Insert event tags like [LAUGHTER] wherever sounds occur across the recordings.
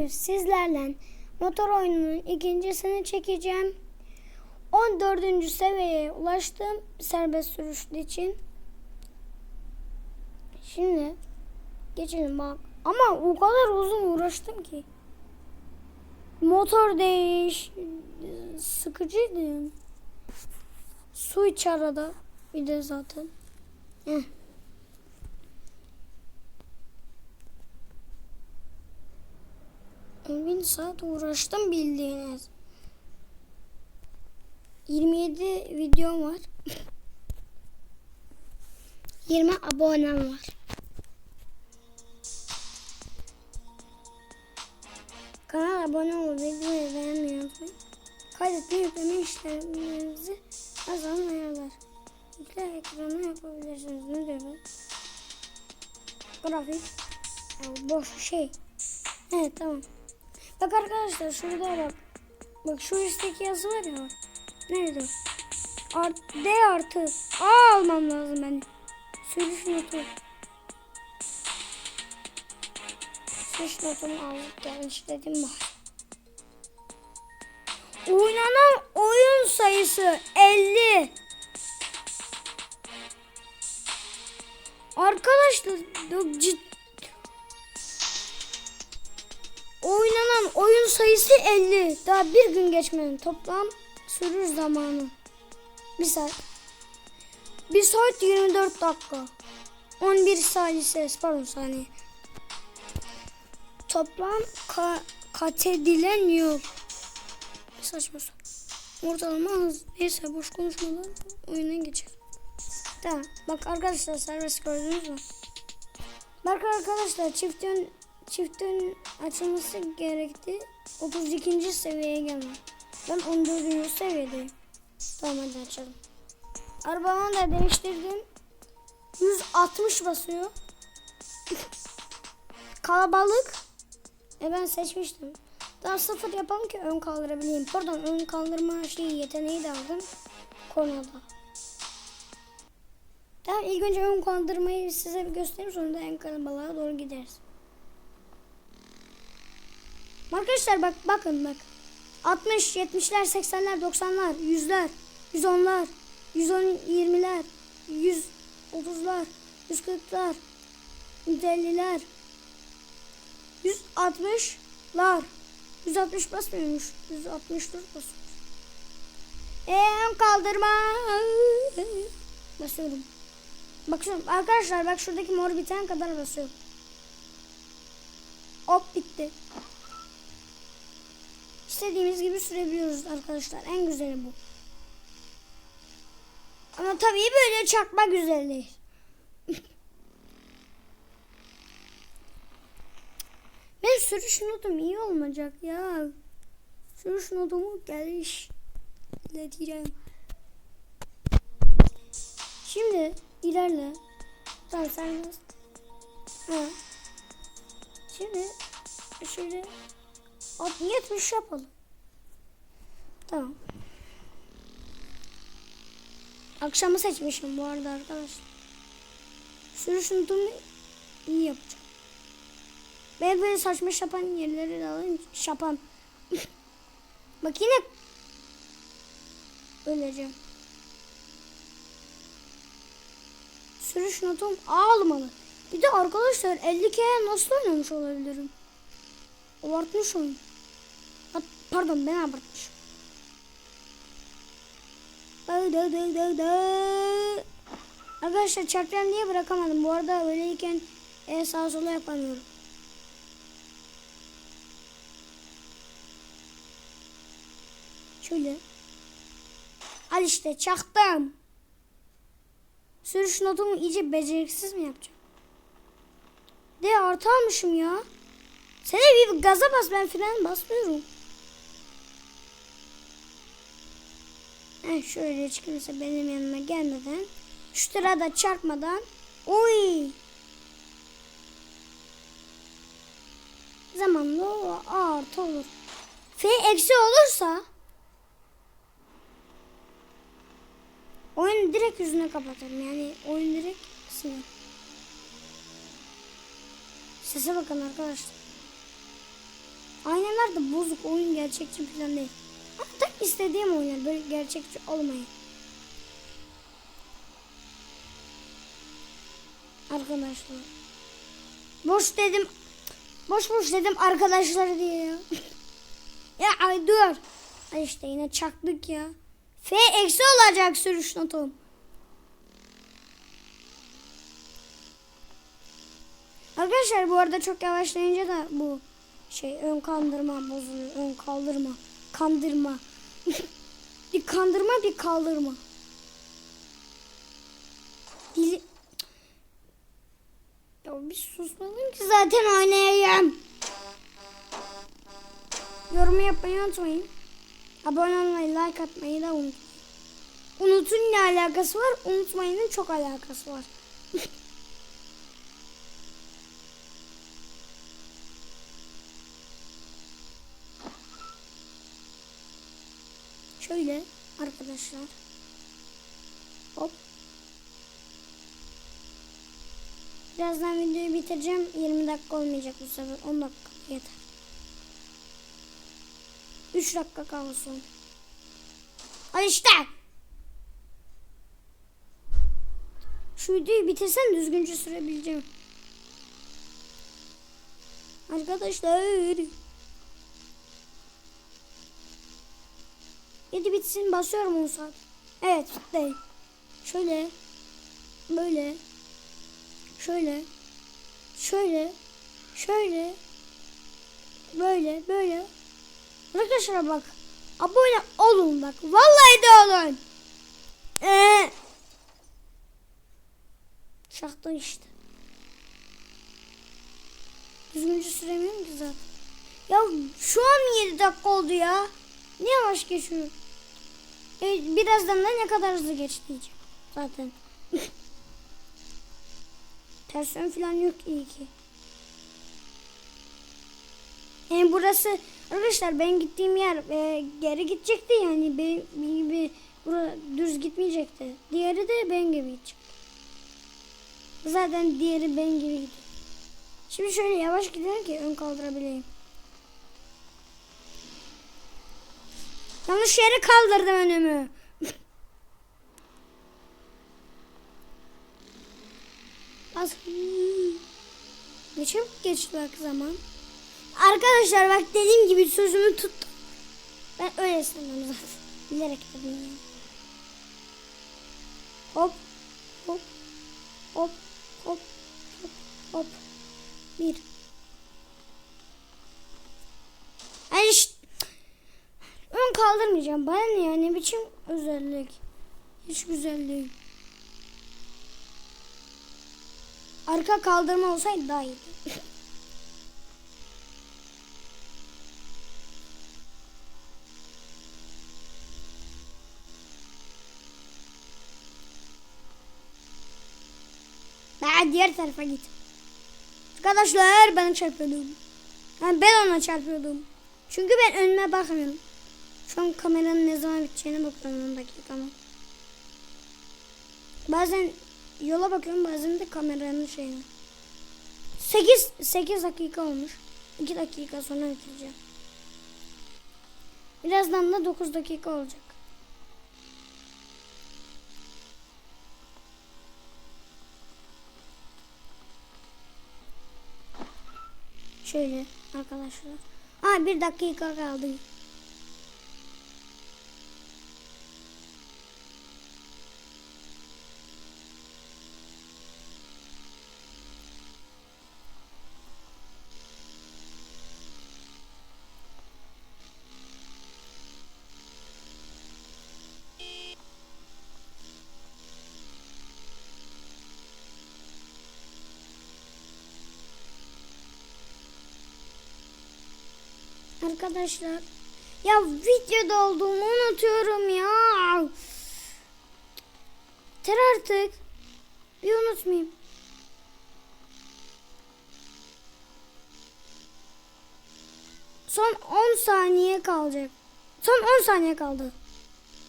bugün sizlerle motor oyununun ikincisini çekeceğim. 14. seviyeye ulaştım serbest sürüş için. Şimdi geçelim bak. Ama o kadar uzun uğraştım ki. Motor değiş sıkıcıydı. Su iç arada bir de zaten. Heh. Bin saat uğraştım bildiğiniz. 27 videom var. [LAUGHS] 20 abonem var. Kanala abone ol, videoyu beğenmeyi unutmayın. Kaydetme yükleme işlemlerinizi her zaman ayarlar. Yükle ekranı yapabilirsiniz. Ne diyor bu? Grafik. Ya boş şey. Evet tamam. Bak arkadaşlar şurada bak. Bak şu üstteki yazı var ya. Nerede? Art, D artı. A almam lazım ben. Sürüş notu. Sürüş notumu aldık gelmiş dedim bak. Oynanan oyun sayısı 50. Arkadaşlar ciddi Oynanan oyun sayısı 50. Daha bir gün geçmeden toplam sürüş zamanı. Bir saat. Bir saat 24 dakika. 11 saniye pardon saniye. Toplam ka kat edilen yol. Saçma sapan. Ortalama hız. Neyse boş konuşmadan oyuna geçelim. Tamam. Bak arkadaşlar serbest gördünüz mü? Bak arkadaşlar çiftin çiftin açılması gerekti. 32. seviyeye gelmek. Ben 14. seviyedeyim. Tamam hadi açalım. Arabamı da değiştirdim. 160 basıyor. [LAUGHS] Kalabalık. E ben seçmiştim. Daha sıfır yapalım ki ön kaldırabileyim. Pardon ön kaldırma şeyi yeteneği de aldım. Konuda. Tamam ilk önce ön kaldırmayı size bir göstereyim sonra da en kalabalığa doğru gideriz. Arkadaşlar bak bakın bak. 60, 70'ler, 80'ler, 90'lar, 100'ler, 110'lar, 120'ler, 130'lar, 140'lar, 150'ler, 160'lar. 160 basmıyormuş. 164 basıyor. Em kaldırma. Basıyorum. Bakıyorum arkadaşlar bak şuradaki mor biten kadar basıyorum. Hop bitti. İstediğimiz gibi sürebiliyoruz arkadaşlar. En güzeli bu. Ama tabii böyle çakma güzel [LAUGHS] değil. Ben sürüş notum iyi olmayacak ya. Sürüş notumu geliştireceğim. Şimdi ilerle. Tamam sen. Şimdi şöyle 70 yapalım. Tamam. Akşamı seçmişim bu arada arkadaşlar. Sürüş notumu iyi yapacağım. Ben böyle saçma şapan yerleri de alayım. Şapan. [LAUGHS] Bak yine öleceğim. Sürüş notum ağlamalı. Bir de arkadaşlar 50 kere nasıl oynamış olabilirim? Abartmış oyun. Pardon ben abartmışım. Arkadaşlar çarpacağım diye bırakamadım. Bu arada öyleyken e, sağa sola yapamıyorum. Şöyle. Al işte çaktım. Sürüş notumu iyice beceriksiz mi yapacağım? De artı almışım ya. Sen bir gaza bas ben fren basmıyorum. Heh, şöyle çıkırsa benim yanıma gelmeden. Şu sırada çarpmadan. Oy. Zamanla o artı olur. F eksi olursa oyun direkt yüzüne kapatırım. Yani oyun direkt sinir. Sese bakın arkadaşlar. oyunlar da bozuk. Oyun gerçekçi falan değil. Tam istediğim oyunlar böyle gerçekçi olmayın. Arkadaşlar. Boş dedim. Boş boş dedim arkadaşlar diye ya. [LAUGHS] ya ay dur. Ay işte yine çaktık ya. F eksi olacak sürüş notum. Arkadaşlar bu arada çok yavaşlayınca da bu şey ön kandırma bozuluyor. Ön kaldırma. Kandırma. [LAUGHS] bir kandırma bir kaldırma. Dili... Ya bir susmadım ki zaten oynayayım. Yorum yapmayı unutmayın. Abone olmayı, like atmayı da unutmayın. Unutun ne alakası var? Unutmayının çok alakası var. [LAUGHS] Şöyle arkadaşlar. Hop. Birazdan videoyu bitireceğim. 20 dakika olmayacak bu sefer. 10 dakika yeter. 3 dakika kalsın. Al işte. Şu videoyu bitirsen düzgünce sürebileceğim. Arkadaşlar. Yedi bitsin basıyorum 10 saat. Evet bitti. Şöyle. Böyle. Şöyle. Şöyle. Şöyle. Böyle böyle. Arkadaşlar bak. Abone olun bak. Vallahi de olun. Ee, şahtın işte. Düzgünce süremiyorum ki zaten. Ya şu an 7 dakika oldu ya. Ne yavaş geçiyor. Evet, birazdan da ne kadar hızlı geç diyeceğim. Zaten. [LAUGHS] Ters ön falan yok iyi ki. Yani burası arkadaşlar ben gittiğim yer e, geri gidecekti yani benim gibi bura düz gitmeyecekti. Diğeri de ben gibi gidecek. Zaten diğeri ben gibi gidiyor. Şimdi şöyle yavaş gidelim ki ön kaldırabileyim. Yanlış yere kaldırdım önümü. Az ne çabuk geçti bak zaman. Arkadaşlar bak dediğim gibi sözümü tuttum. Ben öyle sanırım zaten. Bilerek. Hop hop hop kaldırmayacağım. Bana ne ya ne biçim özellik. Hiç güzel değil. Arka kaldırma olsaydı daha iyiydi. [LAUGHS] Ben diğer tarafa git. Arkadaşlar ben çarpıyordum. Yani ben ona çarpıyordum. Çünkü ben önüme bakmıyorum. Şu an kameranın ne zaman biteceğine bakıyorum 10 dakika mı. Bazen yola bakıyorum bazen de kameranın şeyine. 8 8 dakika olmuş. 2 dakika sonra bitireceğim. Birazdan da 9 dakika olacak. Şöyle arkadaşlar. Aa bir dakika kaldı. Arkadaşlar ya videoda olduğumu unutuyorum ya. Ter artık. Bir unutmayayım. Son 10 saniye kalacak. Son 10 saniye kaldı.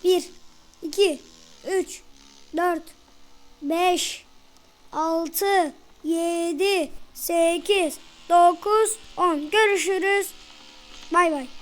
1 2 3 4 5 6 7 8 9 10 görüşürüz. Bay bay.